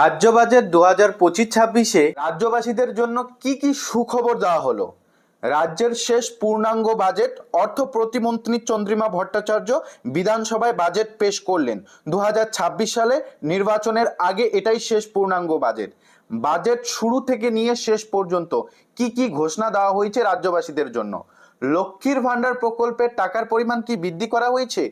রাজ্য বাজেট দু হাজার পঁচিশ ছাব্বিশে রাজ্যবাসীদের জন্য কি কি সুখবর দেওয়া হলো? রাজ্যের শেষ পূর্ণাঙ্গ বাজেট, অর্থ প্রতিমন্ত্রী চন্দ্রিমা ভট্টাচার্য বিধানসভায় বাজেট পেশ করলেন। দু হাজার ছাব্বিশ সালে নির্বাচনের আগে এটাই শেষ পূর্ণাঙ্গ বাজেট। বাজেট শুরু থেকে নিয়ে শেষ পর্যন্ত কি কি ঘোষণা দেওয়া হয়েছে রাজ্যবাসীদের জন্য? লক্ষ্মীর ভাণ্ডার প্রকল্পের টাকার পরিমাণ কি বৃদ্ধি করা হয়েছে?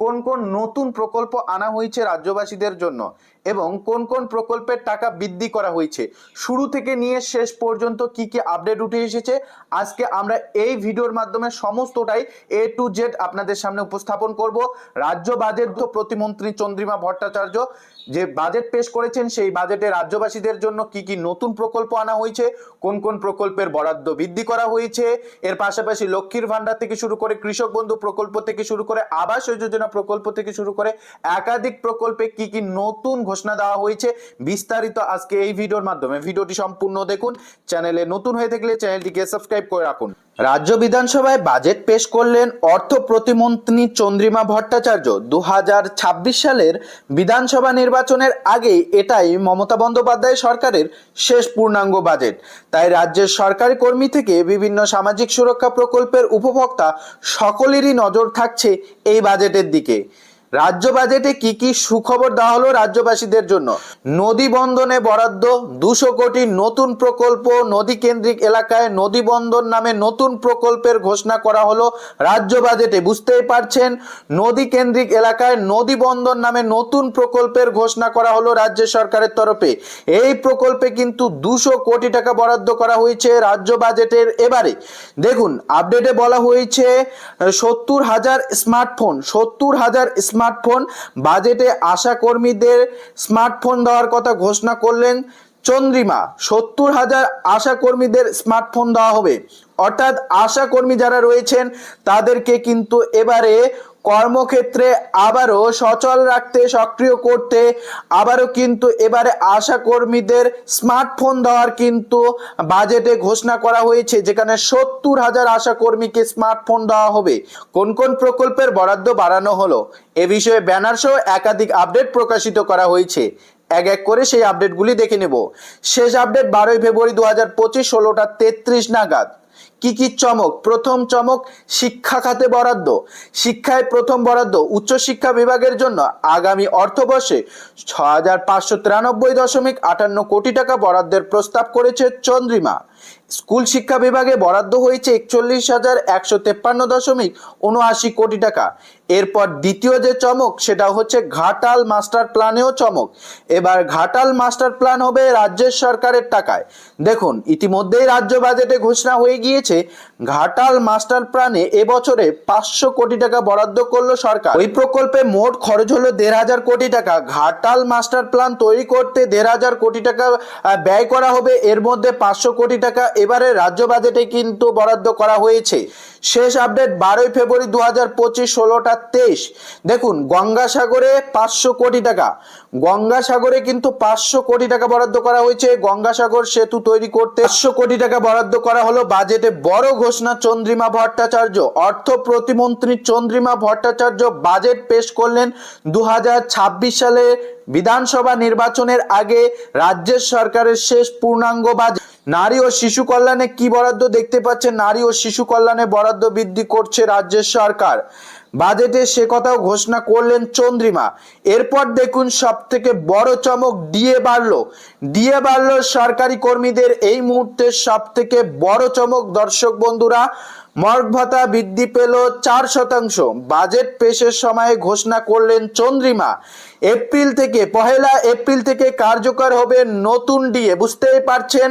কোন কোন নতুন প্রকল্প আনা হয়েছে রাজ্যবাসীদের জন্য এবং কোন কোন প্রকল্পের টাকা বৃদ্ধি করা হয়েছে? শুরু থেকে নিয়ে শেষ পর্যন্ত কি কি আপডেট উঠে এসেছে? আজকে আমরা এই ভিডিওর মাধ্যমে সমস্তটাই এ টু জেড আপনাদের সামনে উপস্থাপন করব। রাজ্য বাজেট প্রতিমন্ত্রী চন্দ্রিমা ভট্টাচার্য যে বাজেট পেশ করেছেন, সেই বাজেটে রাজ্যবাসীদের জন্য কি কি নতুন প্রকল্প আনা হয়েছে, কোন কোন প্রকল্পের বরাদ্দ বৃদ্ধি করা হয়েছে, এর পাশাপাশি লক্ষ্মীর ভান্ডার থেকে শুরু করে কৃষক বন্ধু প্রকল্প থেকে শুরু করে আবাস যোজনা প্রকল্প থেকে শুরু করে একাধিক প্রকল্পে কি কি নতুন ঘোষণা দেওয়া হয়েছে বিস্তারিত আজকে এই ভিডিওর মাধ্যমে। ভিডিওটি সম্পূর্ণ দেখুন, চ্যানেলে নতুন হয়ে থাকলে চ্যানেলটিকে সাবস্ক্রাইব করে রাখুন। রাজ্য বিধানসভায় বাজেট পেশ করলেন অর্থ প্রতিমন্ত্রী চন্দ্রিমা ভট্টাচার্য। দু সালের বিধানসভা নির্বাচনের আগে এটাই মমতা বন্দ্যোপাধ্যায় সরকারের শেষ পূর্ণাঙ্গ বাজেট। তাই রাজ্যের সরকারি কর্মী থেকে বিভিন্ন সামাজিক সুরক্ষা প্রকল্পের উপভোক্তা সকলেরই নজর থাকছে এই বাজেটের দিকে রাজ্য বাজেটে কি কি সুখবর দেওয়া হলো রাজ্যবাসীদের জন্য? নদী বন্ধনে বরাদ্দ, দুশো কোটি নতুন প্রকল্প, নদী কেন্দ্রিক এলাকায় নদী বন্ধন নামে নতুন প্রকল্পের ঘোষণা করা হলো রাজ্য বাজেটে। বুঝতেই পারছেন, নদী কেন্দ্রিক এলাকায় নদী বন্ধন নামে নতুন প্রকল্পের ঘোষণা করা হলো রাজ্য সরকারের তরফে। এই প্রকল্পে কিন্তু দুশো কোটি টাকা বরাদ্দ করা হয়েছে রাজ্য বাজেটের এবারে। দেখুন, আপডেটে বলা হয়েছে, সত্তর হাজার স্মার্টফোন, সত্তর হাজার স্মার্টফোন, বাজেটে আশা কর্মীদের স্মার্টফোন দেওয়ার কথা ঘোষণা করলেন চন্দ্রিমা। সত্তর হাজার আশা কর্মীদের স্মার্টফোন দেওয়া হবে। অর্থাৎ আশা কর্মী যারা রয়েছেন, তাদেরকে কিন্তু এবারে কর্মক্ষেত্রে আবারও সচল রাখতে সক্রিয় করতে আবারও কিন্তু এবারে আশা কর্মীদের স্মার্টফোন দেওয়ার কিন্তু বাজেটে ঘোষণা করা হয়েছে, যেখানে সত্তর হাজার আশা কর্মীকে স্মার্টফোন দেওয়া হবে। কোন কোন প্রকল্পের বরাদ্দ বাড়ানো হলো? এ বিষয়ে ব্যানার সহ একাধিক আপডেট প্রকাশিত করা হয়েছে। এক এক করে সেই আপডেটগুলি দেখে নেব। শেষ আপডেট বারোই ফেব্রুয়ারি দু হাজার পঁচিশ ষোলোটা তেত্রিশ নাগাদ। কি কি চমক? প্রথম চমক, শিক্ষা খাতে বরাদ্দ। শিক্ষায় প্রথম বরাদ্দ উচ্চশিক্ষা বিভাগের জন্য আগামী অর্থবর্ষে ছ হাজার পাঁচশো তিরানব্বই দশমিক আটান্ন কোটি টাকা বরাদ্দের প্রস্তাব করেছে চন্দ্রিমা। স্কুল শিক্ষা বিভাগে বরাদ্দ হয়েছে একচল্লিশ হাজার একশো তেপ্পান্ন দশমিক উনআশি কোটি টাকা। এরপর দ্বিতীয় যে চমক সেটা হচ্ছে ঘাটাল মাস্টার প্ল্যানেও চমক। এবার ঘাটাল মাস্টার প্ল্যান হবে রাজ্যের সরকারের টাকায়। দেখুন, ইতিমধ্যেই রাজ্য বাজেটে ঘোষণা হয়ে গিয়েছে ঘাটাল মাস্টার প্ল্যানে এবছরে পাঁচশো কোটি টাকা বরাদ্দ করল সরকার। ওই প্রকল্পে মোট খরচ হলো দেড় হাজার কোটি টাকা। ঘাটাল মাস্টার প্ল্যান তৈরি করতে দেড় হাজার কোটি টাকা ব্যয় করা হবে। এর মধ্যে পাঁচশো কোটি টাকা এবারে রাজ্য বাজেটে কিন্তু বরাদ্দ করা হয়েছে। শেষ আপডেট বারোই ফেব্রুয়ারি দু হাজার পঁচিশ, ষোলোটা তেইশ। দেখুন, গঙ্গাসাগরে পাঁচশো কোটি টাকা। গঙ্গাসাগরে কিন্তু পাঁচশো কোটি টাকা বরাদ্দ করা হয়েছে। গঙ্গাসাগর সেতু তৈরি করতে পাঁচশো কোটি টাকা বরাদ্দ করা হলো বাজেটে বড় ঘোষণা চন্দ্রিমা ভট্টাচার্য। অর্থ প্রতিমন্ত্রী চন্দ্রিমা ভট্টাচার্য বাজেট পেশ করলেন দু হাজার ছাব্বিশ সালে বিধানসভা নির্বাচনের আগে রাজ্যের সরকারের শেষ পূর্ণাঙ্গ বাজেট নারী ও শিশু কল্যাণে কি বরাদ্দ দেখতে পাচ্ছেন? নারী ও শিশু কল্যাণে বরাদ্দ বৃদ্ধি করছে রাজ্যের সরকার। বাজেটে সে কথাও ঘোষণা করলেন চন্দ্রিমা। এরপর দেখুন সব থেকে বড় চমক ডিএ বাড়লো। ডিএ বাড়লো সরকারি কর্মীদের এই মুহূর্তে সব থেকে বড় চমক, দর্শক বন্ধুরা। মর্গ ভাতা বৃদ্ধি পেল চার শতাংশ। বাজেট পেশের সময়ে ঘোষণা করলেন চন্দ্রিমা। এপ্রিল থেকে, পহেলা এপ্রিল থেকে কার্যকর হবে নতুন ডিএ, বুঝতেই পারছেন?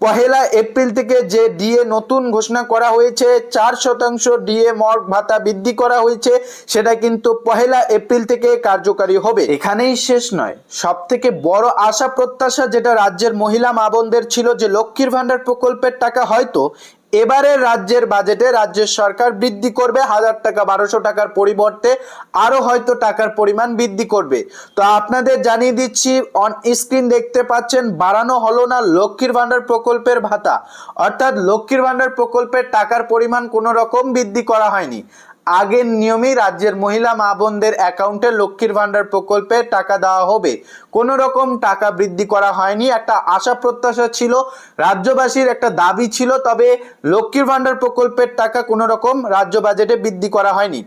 পহেলা এপ্রিল থেকে যে ডিএ নতুন ঘোষণা করা হয়েছে, চার শতাংশ ডিএ মর্গ ভাতা বৃদ্ধি করা হয়েছে, সেটা কিন্তু পহেলা এপ্রিল থেকে কার্যকারী হবে। এখানেই শেষ নয়। সব থেকে বড় আশা প্রত্যাশা যেটা রাজ্যের মহিলা মাবোনদের ছিল যে লক্ষ্মীর ভাণ্ডার প্রকল্পের টাকা হয়তো এবারে রাজ্যের বাজেটে রাজ্যের সরকার বৃদ্ধি করবে হাজার টাকা, বারোশো টাকার পরিবর্তে আরও হয়তো টাকার পরিমাণ বৃদ্ধি করবে। তো আপনাদের জানিয়ে দিচ্ছি অন স্ক্রিন দেখতে পাচ্ছেন, বাড়ানো হলো না লক্ষ্মীর ভাণ্ডার প্রকল্পের ভাতা। অর্থাৎ লক্ষ্মীর ভাণ্ডার প্রকল্পের টাকার পরিমাণ কোনো রকম বৃদ্ধি করা হয়নি। আগের নিয়মেই রাজ্যের মহিলা মা বোনদের অ্যাকাউন্টে লক্ষ্মীর ভাণ্ডার প্রকল্পে টাকা দেওয়া হবে। কোনো রকম টাকা বৃদ্ধি করা হয়নি। একটা আশা প্রত্যাশা ছিল, রাজ্যবাসীর একটা দাবি ছিল, তবে লক্ষ্মীর ভাণ্ডার প্রকল্পের টাকা কোনো রকম রাজ্য বাজেটে বৃদ্ধি করা হয়নি।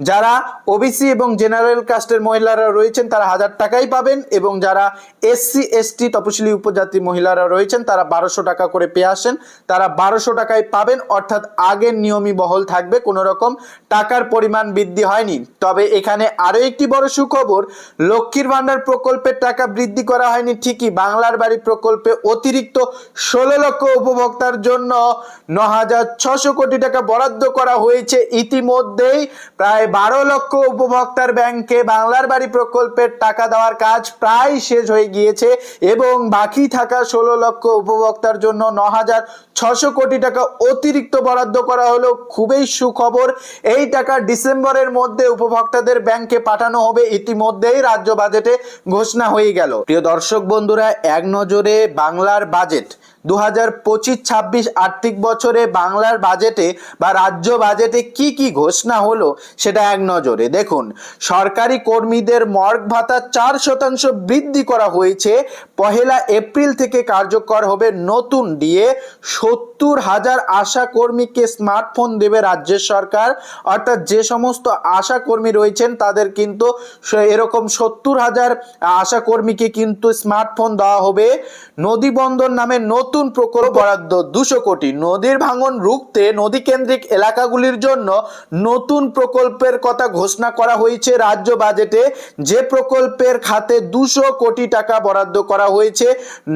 যারা ওবিসি এবং জেনারেল কাস্টের মহিলারা রয়েছেন, তারা হাজার টাকাই পাবেন এবং যারা এসসি, এসটি, তপশিলি উপজাতি মহিলারা রয়েছেন, তারা বারোশো টাকা করে পেয়ে আসেন। তারা বারোশো টাকায় পাবেন, অর্থাৎ আগের নিয়মই বহল থাকবে। কোনো রকম টাকার পরিমাণ বৃদ্ধি হয়নি। তবে এখানে আরও একটি বড় সুখবর, লক্ষ্মীর ভাণ্ডার প্রকল্পের টাকা বৃদ্ধি করা হয়নি ঠিকই। বাংলার বাড়ি প্রকল্পে অতিরিক্ত ষোলো লক্ষ উপভোক্তার জন্য ন হাজার ছশো কোটি টাকা বরাদ্দ করা হয়েছে। ইতিমধ্যেই প্রায় বারো লক্ষ উপভোক্তার ব্যাংকে বাংলার বাড়ি প্রকল্পের টাকা দেওয়ার কাজ প্রায় শেষ হয়ে গিয়েছে এবং বাকি থাকা ষোলো লক্ষ উপভোক্তার জন্য ন হাজার ছশো কোটি টাকা অতিরিক্ত বরাদ্দ করা হলো। খুবই সুখবর। এই টাকা ডিসেম্বরের মধ্যে উপভোক্তাদের ব্যাংকে পাঠানো হবে। ইতিমধ্যেই রাজ্য বাজেটে ঘোষণা হয়ে গেল। প্রিয় দর্শক বন্ধুরা, এক নজরে বাংলার বাজেট। দু হাজার পঁচিশ ছাব্বিশ আর্থিক বছরে বাংলার বাজেটে বা রাজ্য বাজেটে কি কি ঘোষণা হলো সেটা এক নজরে। দেখুন, সরকারি কর্মীদের মর্গ ভাতা চার শতাংশ বৃদ্ধি করা হয়েছে। পহেলা এপ্রিল থেকে কার্যকর হবে নতুন দিয়ে সত্তর হাজার আশা কর্মীকে স্মার্টফোন দেবে রাজ্যের সরকার। অর্থাৎ যে সমস্ত আশা কর্মী রয়েছেন তাদের কিন্তু এরকম সত্তর হাজার আশা কর্মীকে কিন্তু স্মার্টফোন দেওয়া হবে। নদী বন্দর নামে নতুন প্রকল্প বরাদ্দ দুশো কোটি। নদীর ভাঙন রুখতে নদী কেন্দ্রিক এলাকাগুলির জন্য নতুন প্রকল্পের কথা ঘোষণা করা হয়েছে রাজ্য বাজেটে। যে প্রকল্পের খাতে দুশো কোটি টাকা বরাদ্দ করা হয়েছে,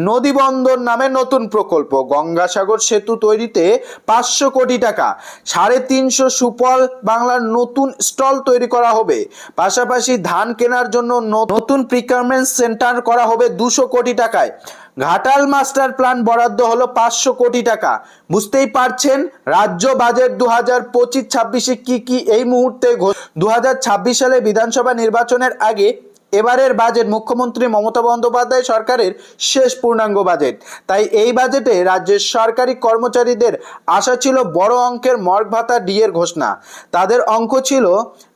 নদী বন্দর নামে নতুন প্রকল্প। গঙ্গাসাগর সেতু তৈরিতে পাঁচশো কোটি টাকা। সাড়ে তিনশো সুফল বাংলার নতুন স্টল তৈরি করা হবে। পাশাপাশি ধান কেনার জন্য নতুন প্রিকারমেন্ট সেন্টার করা হবে দুশো কোটি টাকায়। ঘাটাল মাস্টার প্ল্যান বরাদ্দ হলো পাঁচশো কোটি টাকা। বুঝতেই পারছেন, রাজ্য বাজেট দু হাজার পঁচিশ ছাব্বিশে কী কী এই মুহূর্তে দু হাজার ছাব্বিশ সালে বিধানসভা নির্বাচনের আগে এবারের বাজেট মুখ্যমন্ত্রী মমতা বন্দ্যোপাধ্যায় সরকারের শেষ পূর্ণাঙ্গ বাজেট তাই এই বাজেটে রাজ্যের সরকারি কর্মচারীদের আশা ছিল বড় অঙ্কের মর্গ ভাতা ডিএর ঘোষণা। তাদের অঙ্ক ছিল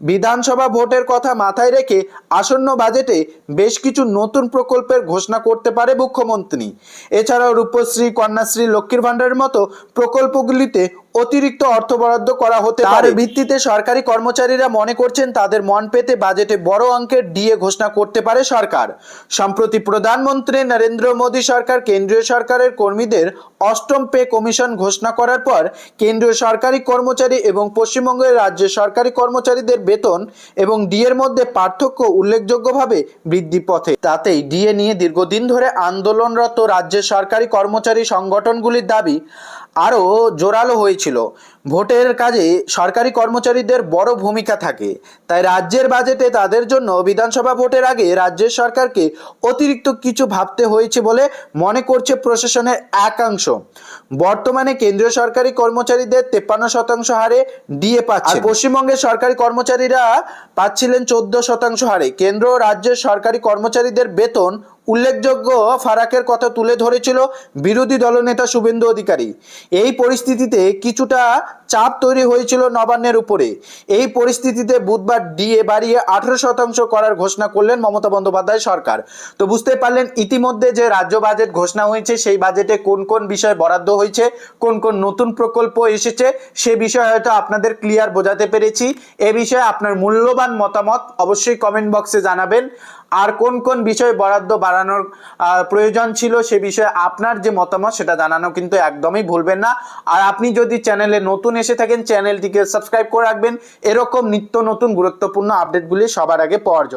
বিধানসভা ভোটের কথা মাথায় রেখে আসন্ন বাজেটে বেশ কিছু নতুন প্রকল্পের ঘোষণা করতে পারে মুখ্যমন্ত্রী। এছাড়াও রূপশ্রী, কন্যাশ্রী, লক্ষ্মীর ভাণ্ডারের মতো প্রকল্পগুলিতে অতিরিক্ত অর্থ বরাদ্দ করা হতে তার ভিত্তিতে সরকারি কর্মচারীরা মনে করছেন তাদের মন পেতে বাজেটে বড় অঙ্কের ডিএ ঘোষণা করতে পারে সরকার। সম্প্রতি প্রধানমন্ত্রী নরেন্দ্র মোদী সরকার কেন্দ্রীয় সরকারের কর্মীদের অষ্টম পে কমিশন ঘোষণা করার পর কেন্দ্রীয় সরকারি কর্মচারী এবং পশ্চিমবঙ্গের রাজ্য সরকারি কর্মচারীদের বেতন এবং ডিএর মধ্যে পার্থক্য উল্লেখযোগ্যভাবে বৃদ্ধি পথে। তাতেই ডিএ নিয়ে দীর্ঘদিন ধরে আন্দোলনরত রাজ্যের সরকারি কর্মচারী সংগঠনগুলির দাবি আরও জোরালো হয়েছিল। ভোটের কাজে সরকারি কর্মচারীদের বড় ভূমিকা থাকে। তাই রাজ্যের বাজেটে তাদের জন্য বিধানসভা ভোটের আগে রাজ্যের সরকারকে অতিরিক্ত কিছু ভাবতে হয়েছে বলে মনে করছে প্রশাসনের একাংশ। বর্তমানে কেন্দ্রীয় সরকারি কর্মচারীদের তেপ্পান্ন শতাংশ হারে ডিএ পাচ্ছে। পশ্চিমবঙ্গের সরকারি কর্মচারীরা পাচ্ছিলেন চোদ্দ শতাংশ হারে। কেন্দ্র রাজ্যের সরকারি কর্মচারীদের বেতন উল্লেখযোগ্য ফারাকের কথা তুলে ধরেছিল বিরোধী দলনেতা শুভেন্দু অধিকারী। এই পরিস্থিতিতে কিছুটা চাপ তৈরি হয়েছিল নবান্নের উপরে। এই পরিস্থিতিতে বুধবার ডিএ বাড়িয়ে আঠারো শতাংশ করার ঘোষণা করলেন মমতা বন্দ্যোপাধ্যায় সরকার। তো বুঝতে পারলেন ইতিমধ্যে যে রাজ্য বাজেট ঘোষণা হয়েছে, সেই বাজেটে কোন কোন বিষয় বরাদ্দ হয়েছে, কোন কোন নতুন প্রকল্প এসেছে, সে বিষয়ে হয়তো আপনাদের ক্লিয়ার বোঝাতে পেরেছি। এ বিষয়ে আপনার মূল্যবান মতামত অবশ্যই কমেন্ট বক্সে জানাবেন। আর কোন কোন বিষয় বরাদ্দ বাড়ানোর প্রয়োজন ছিল সে বিষয়ে আপনার যে মতামত সেটা জানানো কিন্তু একদমই ভুলবেন না। আর আপনি যদি চ্যানেলে নতুন এসে থাকেন চ্যানেলটিকে সাবস্ক্রাইব করে রাখবেন। এরকম নিত্য নতুন গুরুত্বপূর্ণ আপডেটগুলি সবার আগে পাওয়ার জন্য।